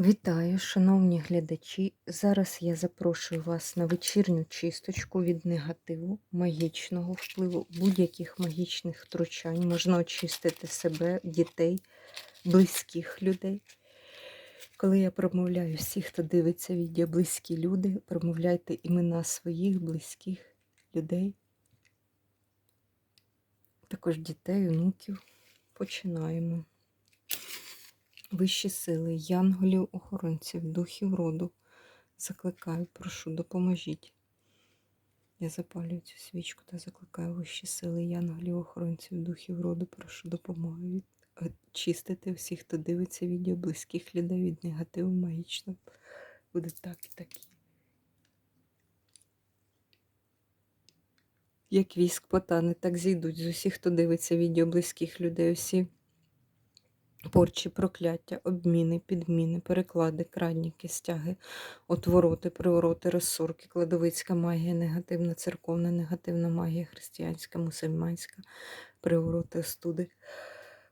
Вітаю, шановні глядачі. Зараз я запрошую вас на вечірню чисточку від негативу, магічного впливу, будь-яких магічних втручань. Можна очистити себе, дітей, близьких людей. Коли я промовляю всіх, хто дивиться відео, близькі люди, промовляйте імена своїх близьких людей, також дітей, онуків. Починаємо. Вищі сили, янголів, охоронців, духів роду. Закликаю, прошу, допоможіть. Я запалюю цю свічку та закликаю вищі сили, янголів, охоронців, духів роду, прошу допомоги е, чистити всіх, хто дивиться відео близьких людей від негативу магічного. Буде так і так. Як віск потане, так зійдуть з усіх, хто дивиться відео близьких людей, усі порчі, прокляття, обміни, підміни, переклади, крадніки, стяги, отвороти, привороти, розсорки, кладовицька магія, негативна, церковна, негативна магія, християнська, мусульманська, привороти, остуди,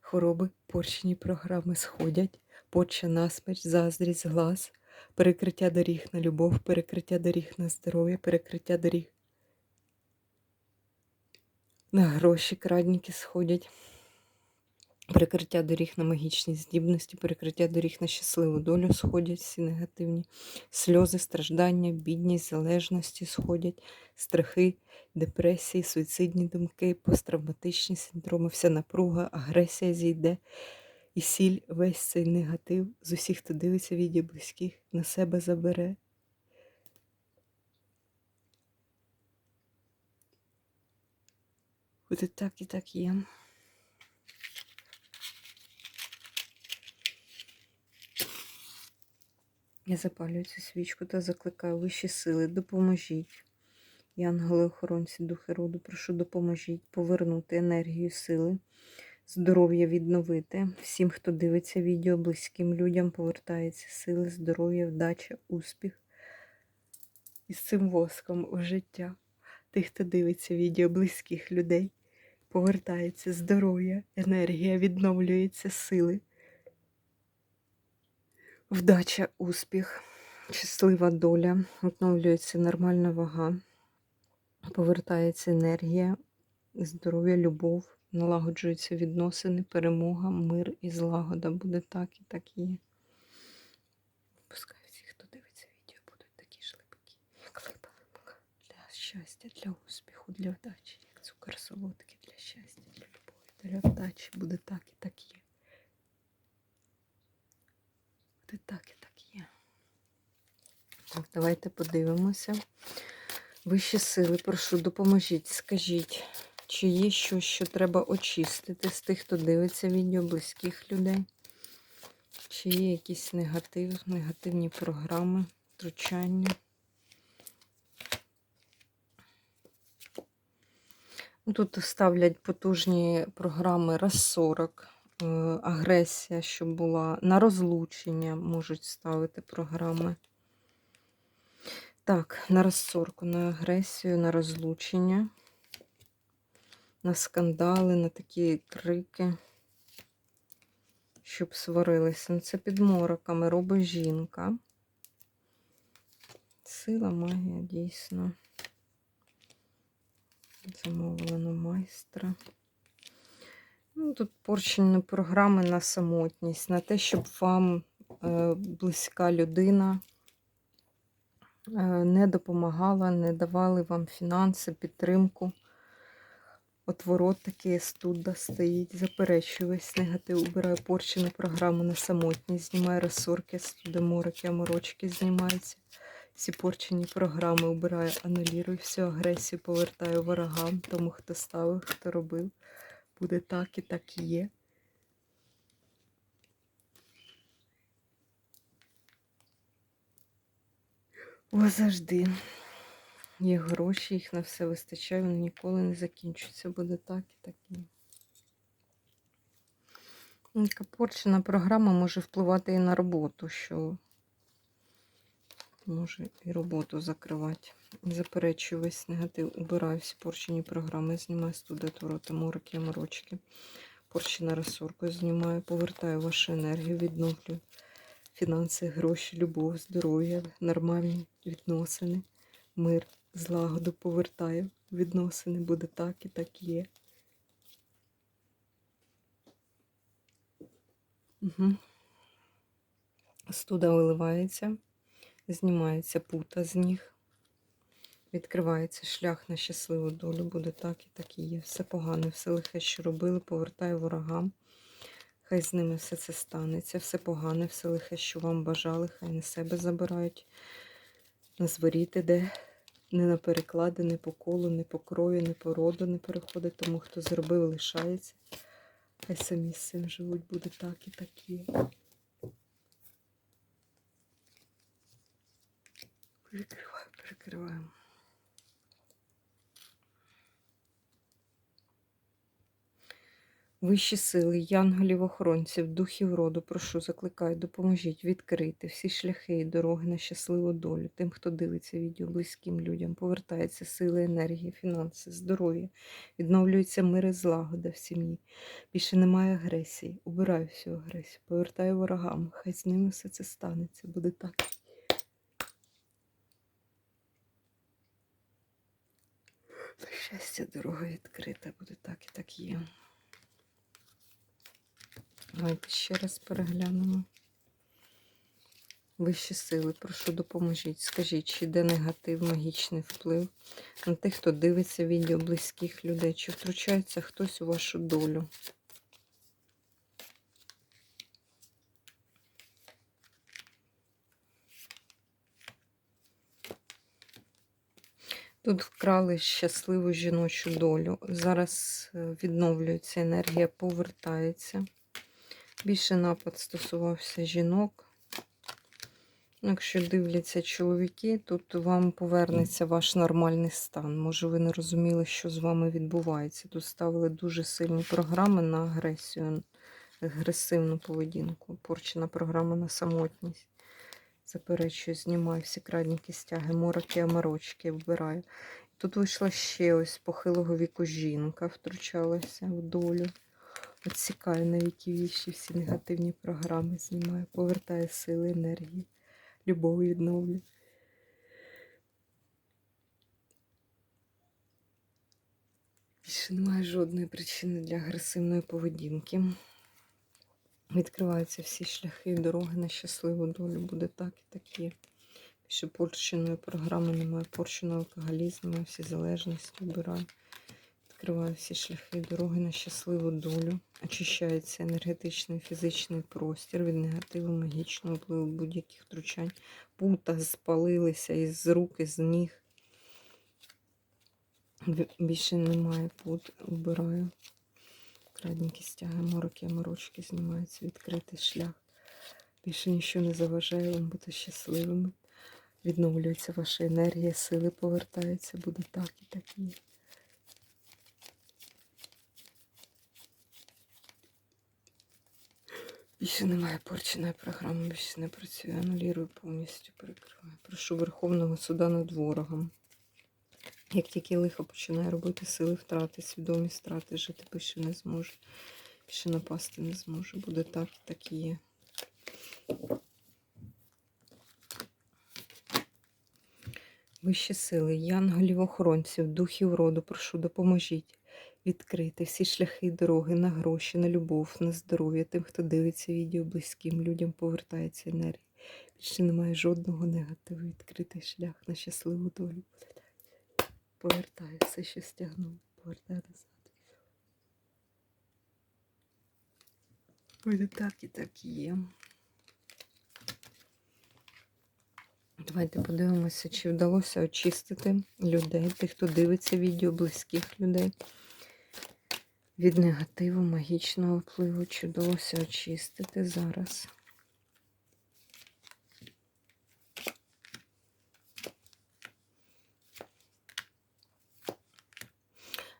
хвороби, порчні програми сходять, порча насмерть, заздрість, глаз, перекриття доріг на любов, перекриття доріг на здоров'я, перекриття доріг. На гроші крадніки сходять. Перекриття доріг на магічні здібності, перекриття доріг на щасливу долю сходять всі негативні сльози, страждання, бідність, залежності сходять, страхи, депресії, суїцидні думки, посттравматичні синдроми, вся напруга, агресія зійде. І сіль весь цей негатив з усіх, хто дивиться відео близьких, на себе забере. Буде так і так є. Я запалюю цю свічку та закликаю вищі сили, допоможіть. Янголи, охоронці, духи роду, прошу допоможіть повернути енергію сили, здоров'я відновити. Всім, хто дивиться відео, близьким людям повертається сили, здоров'я, вдача, успіх. І з цим воском у життя. Тих, хто дивиться відео близьких людей, повертається здоров'я, енергія, відновлюється сили. Вдача, успіх, щаслива доля, відновлюється нормальна вага, повертається енергія, здоров'я, любов, налагоджуються відносини, перемога, мир і злагода. Буде так і так є. Пускай всі, хто дивиться відео, будуть такі ж липкі, як липа для щастя, для успіху, для вдачі, як цукор солодкий, для щастя, для любові, для вдачі. Буде так і так є. Буде так і так є. Так, давайте подивимося. Вищі сили, прошу, допоможіть, скажіть, чи є щось, що треба очистити з тих, хто дивиться відео близьких людей? Чи є якийсь негатив, негативні програми, втручання? Ну, Тут ставлять потужні програми розсорок, е, агресія, щоб була на розлучення можуть ставити програми. Так, на розсорку, на агресію, на розлучення, на скандали, на такі крики, щоб сварилися. Ну, Це під мороками робить жінка. Сила, магія, дійсно. Замовлено майстра. Ну, Тут порчені програми на самотність, на те, щоб вам е, близька людина не допомагала, не давали вам фінанси, підтримку. Отворот такий студа стоїть, заперечую весь негатив, убираю порчену програму на самотність, знімаю розсорки, студи, мороки, аморочки знімаються. Всі порчені програми убираю, анулірую всю агресію, повертаю ворогам, тому хто ставив, хто робив. Буде так і так і є. О, завжди. Є гроші, їх на все вистачає, вони ніколи не закінчуються. Буде так і так і. Така порчена програма може впливати і на роботу, що може і роботу закривати. Заперечую весь негатив, убираю всі порчені програми, знімаю студенту мороки, морочки. Порчена розсорку знімаю, повертаю вашу енергію, відновлюю фінанси, гроші, любов, здоров'я, нормальні відносини, мир, злагоду повертаю. Відносини буде так і так є. Угу. Студа виливається, знімається пута з них, відкривається шлях на щасливу долю, буде так і так і є. Все погане, все лихе, що робили, повертаю ворогам. Хай з ними все це станеться, все погане, все лихе, що вам бажали, хай на себе забирають. На зворіт іде, не на переклади, не по колу, не по крові, не по роду не переходить, тому хто зробив, лишається. Хай самі з цим живуть, буде так і так є. Перекриваємо. Вищі сили, янголів, охоронців, духів роду, прошу, закликаю, допоможіть відкрити всі шляхи і дороги на щасливу долю. Тим, хто дивиться відео близьким людям, повертається сили, енергії, фінанси, здоров'я, відновлюється мир і злагода в сім'ї. Більше немає агресії. Убираю всю агресію, повертаю ворогам. Хай з ними все це станеться. Буде так. На щастя, дорога відкрита, буде так і так є. Давайте ще раз переглянемо. Вищі сили, прошу допоможіть. Скажіть, чи йде негатив, магічний вплив на тих, хто дивиться відео близьких людей, чи втручається хтось у вашу долю? Тут вкрали щасливу жіночу долю. Зараз е, відновлюється енергія, повертається. Більше напад стосувався жінок. Якщо дивляться чоловіки, тут вам повернеться ваш нормальний стан. Може, ви не розуміли, що з вами відбувається. Тут ставили дуже сильні програми на агресію, агресивну поведінку. Порчена програма на самотність. Заперечую, знімаю всі крадні кістяги, мороки, амарочки вбираю. Тут вийшла ще ось похилого віку жінка, втручалася в долю. Відсікаю на віки вічі всі негативні програми, знімаю, повертаю сили, енергії, любов відновлю. Більше немає жодної причини для агресивної поведінки. Відкриваються всі шляхи дороги на щасливу долю. Буде так і так є. Більше порченої програми немає, порченого алкоголізму, всі залежності вбираю. Відкриваю всі шляхи дороги на щасливу долю. Очищається енергетичний фізичний простір від негативу, магічного впливу будь-яких втручань. Пута спалилися із рук, із ніг. Більше немає пут, вбираю. Крадні кістяги, мороки, морочки знімаються, відкритий шлях. Більше нічого не заважає вам бути щасливими. Відновлюється ваша енергія, сили повертаються, буде так і так і. Більше немає порченої програми, більше не працює. Анулірую повністю, перекриваю. Прошу Верховного суда над ворогом. Як тільки лихо починає робити сили втрати, свідомі страти, жити більше не зможе. Більше напасти не зможе. Буде так і так і є. Вищі сили, янголів, охоронців, духів роду, прошу, допоможіть відкрити всі шляхи і дороги на гроші, на любов, на здоров'я. Тим, хто дивиться відео близьким людям, повертається енергія. Більше немає жодного негативу. Відкритий шлях на щасливу долю. Повертає все, що стягнув, повертає назад. Буде так і так і є. Давайте подивимося, чи вдалося очистити людей, тих, хто дивиться відео близьких людей. Від негативу, магічного впливу, вдалося очистити зараз.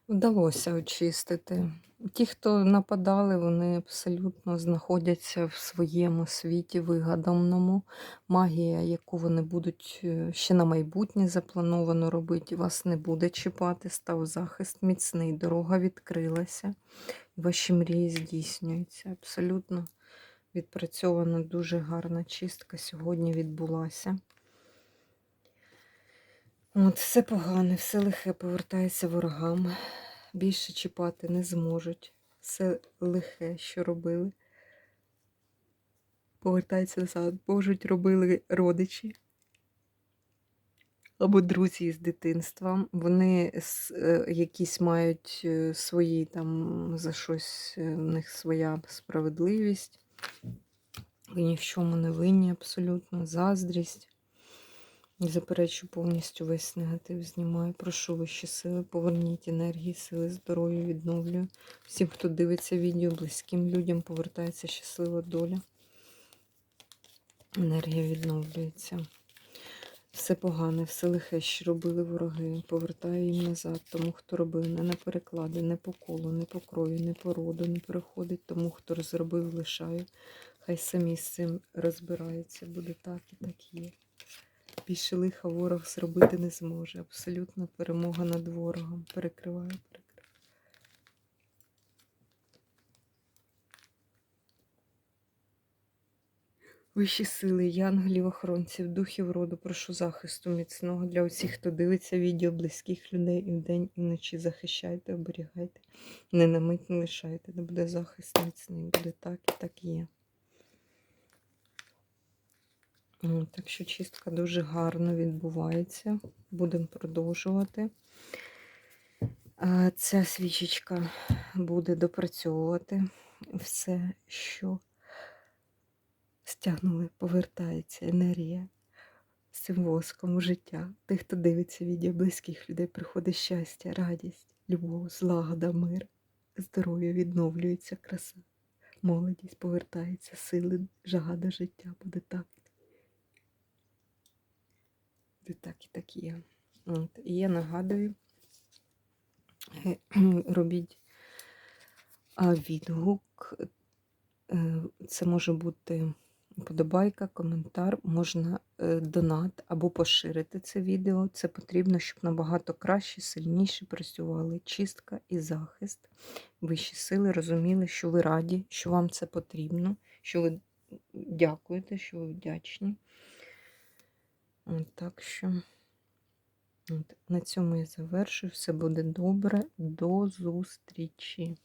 Вдалося очистити. Ті, хто нападали, вони абсолютно знаходяться в своєму світі вигаданому. Магія, яку вони будуть е, ще на майбутнє заплановано робити, вас не буде чіпати, став захист міцний, дорога відкрилася, ваші мрії здійснюються. Абсолютно Відпрацьована дуже гарна чистка сьогодні відбулася. От, все погане, все лихе повертається ворогам. Більше чіпати не зможуть. Все лихе, що робили. Повертається назад. Можуть робили родичі або друзі з дитинства. Вони е, якісь мають е, свої там за щось, е, в них своя справедливість. Ви ні в чому не винні абсолютно. Заздрість. Заперечу повністю весь негатив знімаю. Прошу вищі сили, поверніть енергії, сили, здоров'я, відновлюю. Всім, хто дивиться відео, близьким людям повертається щаслива доля. Енергія відновлюється. Все погане, все лихе, що робили вороги, повертаю їм назад. Тому, хто робив не на переклади, не по колу, не по крою, не по роду, не переходить. Тому, хто розробив, лишаю. Хай самі з цим розбираються. Буде так і так є. Більше лиха ворог зробити не зможе. Абсолютна перемога над ворогом. Перекриваю, перекриваю. Вищі сили, янголів, охоронців, духів роду, прошу захисту міцного для усіх, хто дивиться відео близьких людей і вдень, і вночі. Захищайте, оберігайте, не на мить не лишайте, де буде захист міцний, буде так і так є. Так що чистка дуже гарно відбувається. Будемо продовжувати. Ця свічечка буде допрацьовувати все, що стягнули, повертається енергія з цим воском у життя. Тих, хто дивиться відео близьких людей, приходить щастя, радість, любов, злагода, мир, здоров'я, відновлюється краса, молодість повертається, сили, жага до життя. Буде так. Буде так і так є. От. І я нагадую, е, робіть відгук. Е, Це може бути Подобайка, коментар, можна е, донат або поширити це відео. Це потрібно, щоб набагато краще, сильніше працювали чистка і захист. Вищі сили розуміли, що ви раді, що вам це потрібно, що ви дякуєте, що ви вдячні. Так що от, на цьому я завершую. Все буде добре. До зустрічі!